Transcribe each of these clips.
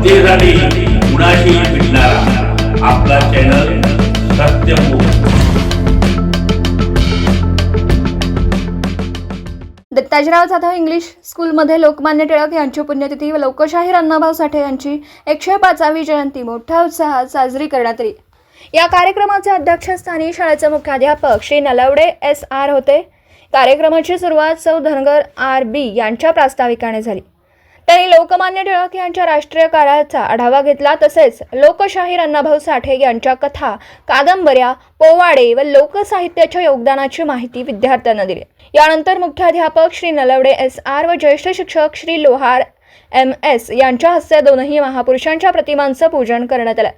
जनतेसाठी कुणाशी भेटणारा आपला चॅनल सत्यमुख दत्ताजीराव जाधव इंग्लिश स्कूलमध्ये लोकमान्य टिळक यांची पुण्यतिथी व लोकशाहीर अण्णाभाऊ साठे यांची एकशे पाचावी जयंती. मोठ्या उत्साहात साजरी करण्यात आली. या कार्यक्रमाच्या अध्यक्षस्थानी शाळेचे मुख्याध्यापक श्री नलावडे एस आर होते. कार्यक्रमाची सुरुवात सौ धनगर आर बी यांच्या प्रास्ताविकाने झाली. त्यांनी लोकमान्य टिळक यांच्या राष्ट्रीय कार्याचा आढावा घेतला. तसेच लोकशाहीर अण्णाभाऊ साठे यांच्या कथा कादंबऱ्या पोवाडे व लोकसाहित्याच्या योगदानाची माहिती विद्यार्थ्यांना दिली. यानंतर मुख्याध्यापक श्री नलवडे एस आर व ज्येष्ठ शिक्षक श्री लोहार एम एस यांच्या हस्ते दोनही महापुरुषांच्या प्रतिमांचं पूजन करण्यात आलं.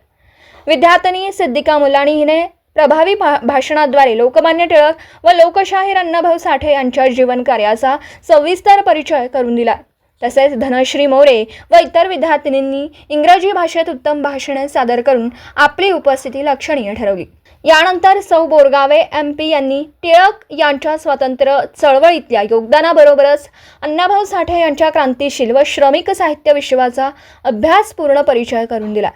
विद्यार्थिनी सिद्धिका मुलानी हिने प्रभावी भा भाषणाद्वारे लोकमान्य टिळक व लोकशाहीर अण्णाभाऊ साठे यांच्या जीवनकार्याचा सविस्तर परिचय करून दिला. तसेच धनश्री मोरे व इतर विद्यार्थिनींनी इंग्रजी भाषेत उत्तम भाषणे सादर करून आपली उपस्थिती लक्षणीय ठरवली. यानंतर सौ बोरगावे एम पी यांनी टिळक यांच्या स्वातंत्र्य चळवळीतल्या योगदानाबरोबरच अण्णाभाऊ साठे यांच्या क्रांतिशील व श्रमिक साहित्य विश्वाचा अभ्यासपूर्ण परिचय करून दिला.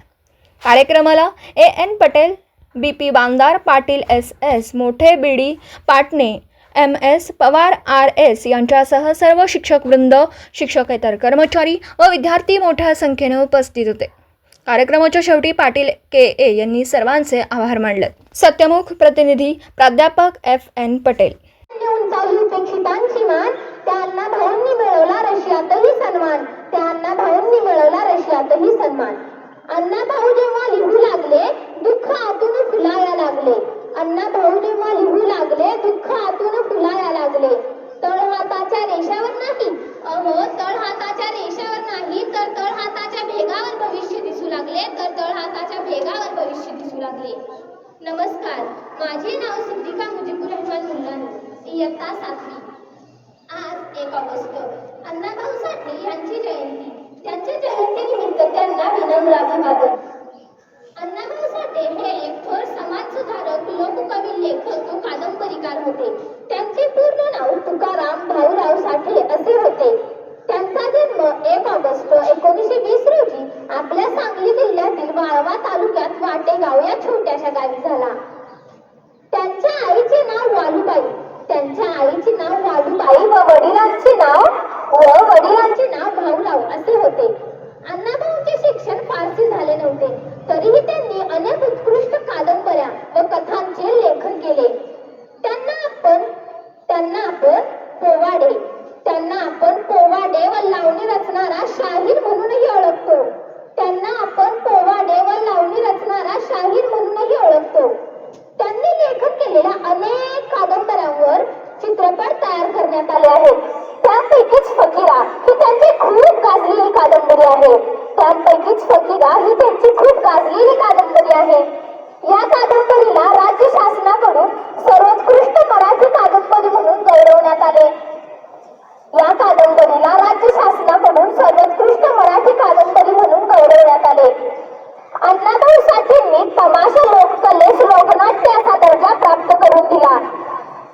कार्यक्रमाला A N Patel B P Bandar Patil S S Mothe BD Patne M S Pawar R S यांच्यासह सर्व शिक्षकवृंद शिक्षकेतर कर्मचारी व विद्यार्थी मोठ्या संख्येने उपस्थित होते. कार्यक्रमाच्या शेवटी पाटील के ए यांनी सर्वांचे आभार मानले. सत्यमुख प्रतिनिधी प्राध्यापक एफ एन पटेल. उंचावली मान भाऊंनी मिळवला रशियातही सन्मान त्यांना अण्णा भाऊंनी मिळवला रशियातही सन्मान. अण्णा भाऊ जेव्हा लिहू लागले दुःख आतून लागले. अण्णा भाऊ जेव्हा लिहू लागले दुःख आतून नमस्कार. माझे नाव सिद्धिका मुजीबुर रहमान मुल्लानी इयत्ता सातवी. आज एक ऑगस्ट. अण्णाभाऊ साठे यांची जयंती. त्यांच्या जयंतीनिमित्त त्यांना विनम्र अभिवादन. अण्णाभाऊ साठे हे एक थोर समाज सुधारक लोककवी लेखक व कादंबरीकार होते. त्यांचे पूर्ण नाव तुकाराम भाऊराव साठे असे होते. त्यांचा जन्म एक ऑगस्ट एकोणीसशे वीस आपल्या सांगली जिल्ह्यातील वाळवा तालुक्यात वाटेगाव या छोट्याशा गावी झाला. त्यांच्या आईचे नाव वालुबाई त्यांच्या आईचे नाव वालुबाई व वडिलांचे नाव व वडिलांचे नाव भाऊराव असे होते अण्णाभाऊंचे शिक्षण फारसे झाले नव्हते तरीही त्यांनी अनेक उत्कृष्ट कादंबऱ्या व कथांचे लेखन केले त्यांना आपण त्यांना आपण पोवाडे त्यांना आपण पोवाडे व लावणी रचणारा शाहीर म्हणूनही ओळखतो त्यांना आपण पोवाडे व लावणी रचणारा शाहीर म्हणूनही ओळखतो त्यांनी लेखन अनेक कादंबऱ्यांवर चित्रपट तयार करण्यात आले आहेत. त्यापैकीच फकीरा ही त्यांची खूप गाजलेली कादंबरी आहे. त्यापैकीच फकीरा ही त्यांची खूप गाजलेली कादंबरी आहे. या कादंबरीला राज्य शासनाकडून सर्वोत्कृष्ट मराठी कादंबरी म्हणून गौरवण्यात आले या कादंबरीला राज्य शासनाकडून सर्वोत्कृष्ट मराठी कादंबरी म्हणून गौरवण्यात आले अण्णाभाऊ साठेंनी तमाशा लोककलेस लोकनाट्य असा दर्जा प्राप्त करून दिला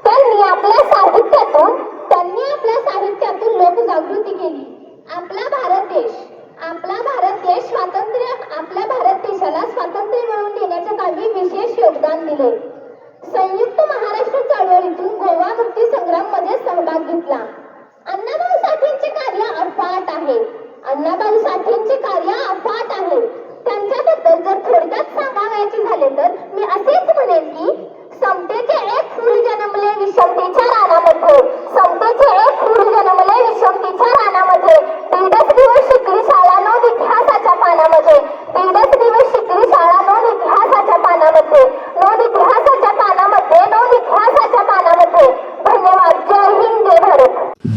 त्यांनी आपल्या साहित्यातून त्यांनी आपल्या साहित्यातून लोकजागृती केली आपला भारत देश आपला भारत देश स्वातंत्र्य आपल्या भारत देशाला स्वातंत्र्य मिळवून देण्याच्या कामी विशेष योगदान दिले. संयुक्त महाराष्ट्र चळवळीतून गोवा मुक्ती संग्राममध्ये सहभाग घेतला. अण्णाभाऊ साठेंचे कार्य अफाट आहे. अण्णाभाऊ साठेंचे कार्य